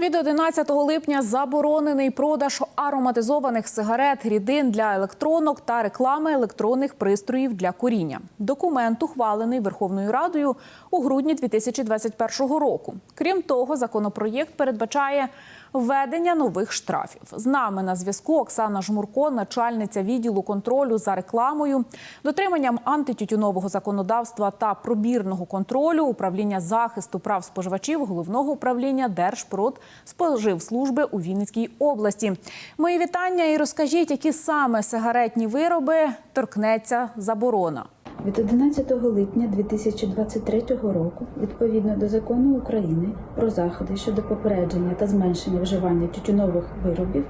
Від 11 липня заборонений продаж ароматизованих сигарет, рідин для електронок та реклами електронних пристроїв для куріння. Документ ухвалений Верховною Радою у грудні 2021 року. Крім того, законопроєкт передбачає введення нових штрафів. З нами на зв'язку Оксана Жмурко, начальниця відділу контролю за рекламою, дотриманням антитютюнового законодавства та пробірного контролю управління захисту прав споживачів головного управління Держпродспоживслужби у Вінницькій області. Мої вітання і розкажіть, які саме сигаретні вироби торкнеться заборона. Від 11 липня 2023 року, відповідно до закону України про заходи щодо попередження та зменшення вживання тютюнових виробів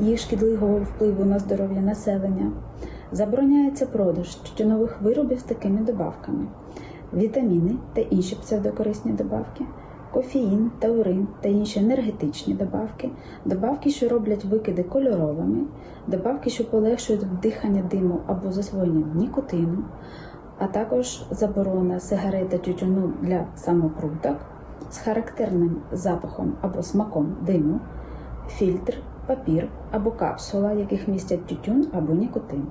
і шкідливого впливу на здоров'я населення, забороняється продаж тютюнових виробів з такими добавками: вітаміни та інші псевдокорисні добавки, кофеїн, таурин та інші енергетичні добавки, добавки, що роблять викиди кольоровими, добавки, що полегшують вдихання диму або засвоєння нікотину, а також заборона сигарет та тютюну для самокруток з характерним запахом або смаком диму, фільтр, папір або капсула, яких містять тютюн або нікотин.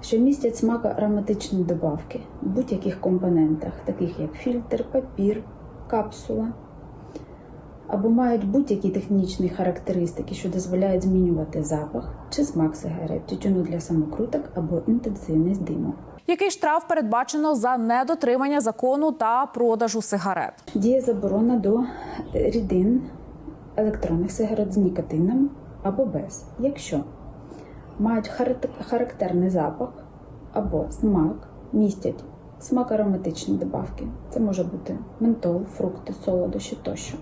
Що містять смако-ароматичні добавки в будь-яких компонентах, таких як фільтр, папір, капсула, або мають будь-які технічні характеристики, що дозволяють змінювати запах чи смак сигарет, тютюну для самокруток або інтенсивність диму. Який штраф передбачено за недотримання закону та продажу сигарет? Діє заборона до рідин електронних сигарет з нікотином або без, якщо мають характерний запах або смак, містять смак-ароматичні добавки. Це може бути ментол, фрукти, солодощі тощо.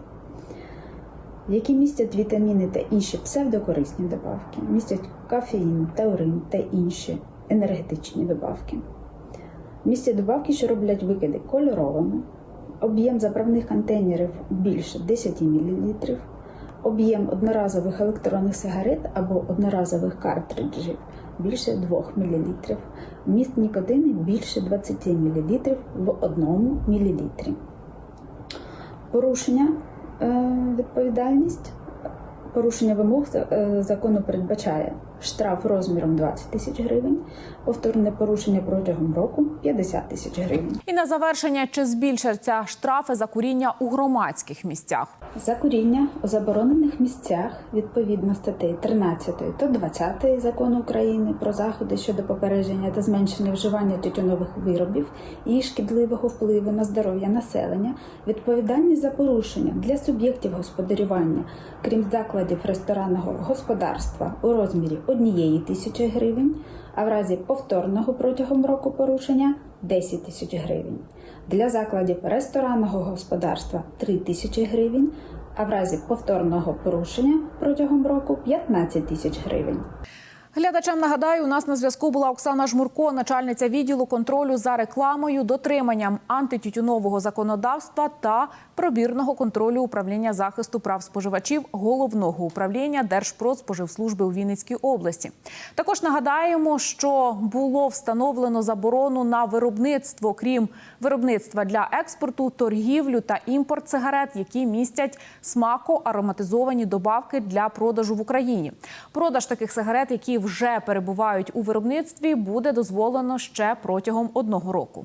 Які містять вітаміни та інші псевдокорисні добавки, містять кофеїн, таурин та інші енергетичні добавки. Містять добавки, що роблять викиди кольоровими, об'єм заправних контейнерів більше 10 мл, об'єм одноразових електронних сигарет або одноразових картриджів більше 2 мл, вміст нікотини більше 20 мл в 1 мл. Порушення е, відповідальність. Порушення вимог е, закону передбачає штраф розміром 20 тисяч гривень, повторне порушення протягом року 50 тисяч гривень. І на завершення, чи збільшаться штрафи за куріння у громадських місцях? За куріння у заборонених місцях відповідно статей 13 та 20 закону України про заходи щодо попередження та зменшення вживання тютюнових виробів і шкідливого впливу на здоров'я населення, відповідальність за порушення для суб'єктів господарювання, крім закладів ресторанного господарства у розмірі однієї тисячі гривень, а в разі повторного протягом року порушення 10 тисяч гривень. Для закладів ресторанного господарства 3 тисячі гривень, а в разі повторного порушення протягом року 15 тисяч гривень. Глядачам нагадаю, у нас на зв'язку була Оксана Жмурко, начальниця відділу контролю за рекламою, дотриманням антитютюнового законодавства та пробірного контролю управління захисту прав споживачів головного управління Держпродспоживслужби у Вінницькій області. Також нагадаємо, що було встановлено заборону на виробництво, крім виробництва для експорту, торгівлю та імпорт сигарет, які містять смако-ароматизовані добавки для продажу в Україні. Продаж таких сигарет, які вже перебувають у виробництві, буде дозволено ще протягом одного року.